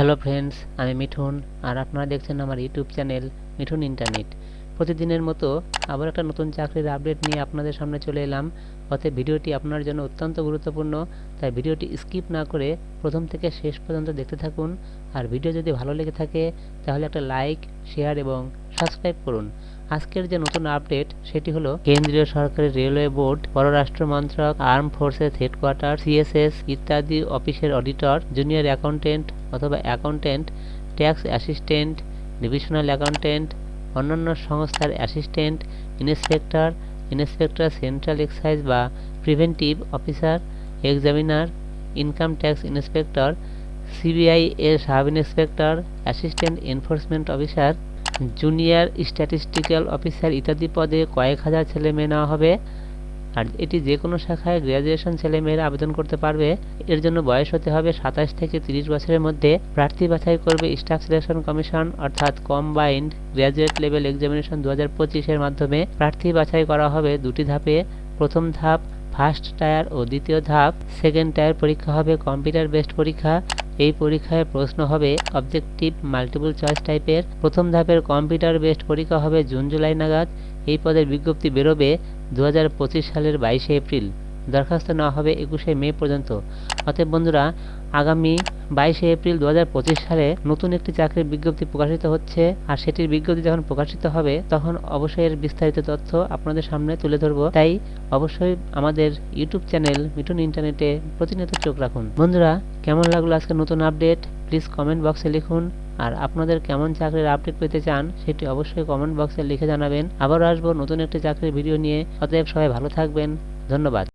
Hello friends আমি মিঠুন আর আপনারা দেখছেন আমার ইউটিউব চ্যানেল মিঠুন ইন্টারনেট প্রতিদিনের মতো আবার একটা নতুন চাকরির আপডেট নিয়ে আপনাদের সামনে চলে এলাম। অতএব ভিডিওটি আপনার জন্য অত্যন্ত গুরুত্বপূর্ণ, তাই ভিডিওটি স্কিপ না করে প্রথম থেকে শেষ পর্যন্ত দেখতে থাকুন। আর ভিডিও যদি ভালো লেগে থাকে, তাহলে একটা লাইক শেয়ার এবং সাবস্ক্রাইব করুন। আজকের যে নতুন আপডেট, সেটি হলো কেন্দ্রীয় সরকারের রেলওয়ে বোর্ড, পররাষ্ট্র মন্ত্রক, আর্ম ফোর্সেস হেডকোয়ার্টার, সিএসএস ইত্যাদি অফিসের অডিটর, জুনিয়র অ্যাকাউন্টেন্ট অথবা accountant, tax assistant, divisional accountant, অন্যান্য সংস্থার assistant, inspector inspector central excise বা preventive officer, examiner, income tax inspector, CBI এর sub inspector assistant enforcement officer junior statistical officer ইত্যাদি পদে কয়েক হাজার ছেলে মেয়ে নেওয়া হবে। আর এটি যে কোনো শাখায় গ্র্যাজুয়েশন ছেলেমেয়েরা আবেদন করতে পারবে। এর জন্য বয়স হতে হবে সাতাশ থেকে তিরিশ বছরের মধ্যে। প্রার্থী বাছাই করবে স্টাফ সিলেকশন কমিশন অর্থাৎ কম্বাইন্ড গ্র্যাজুয়েট লেভেল এক্সামিনেশন দু হাজার পঁচিশের মাধ্যমে। প্রার্থী বাছাই করা হবে দুটি ধাপে। প্রথম ধাপ ফার্স্ট টায়ার ও দ্বিতীয় ধাপ। সেকেন্ড টায়ার পরীক্ষা হবে কম্পিউটার বেসড পরীক্ষা। এই পরীক্ষায় প্রশ্ন হবে অবজেক্টিভ মাল্টিপল চয়েস টাইপের। প্রথম ধাপের কম্পিউটার বেসড পরীক্ষা হবে জুন জুলাই নাগাদ। এই পদের বিজ্ঞপ্তি বেরোবে দু হাজার পঁচিশ সালের বাইশে এপ্রিল। দরখাস্ত নেওয়া হবে একুশে মে পর্যন্ত। অতএব বন্ধুরা, আগামী বাইশে এপ্রিল দু হাজার পঁচিশ সালে নতুন একটি চাকরির বিজ্ঞপ্তি প্রকাশিত হচ্ছে। আর সেটির বিজ্ঞপ্তি যখন প্রকাশিত হবে, তখন অবশ্যই এর বিস্তারিত তথ্য আপনাদের সামনে তুলে ধরবো। তাই অবশ্যই আমাদের ইউটিউব চ্যানেল মিঠুন ইন্টারনেটে প্রতিনিয়ত চোখ রাখুন। বন্ধুরা, কেমন লাগল আজকে নতুন আপডেট? প্লিজ কমেন্ট বক্সে লিখুন। আর আপনাদের কেমন চাকরির আপডেট পেতে চান, সেটি অবশ্যই কমেন্ট বক্সে লিখে জানাবেন। আবারও আসব নতুন একটি চাকরির ভিডিও নিয়ে। অতএব সবাই ভালো থাকবেন। ধন্যবাদ।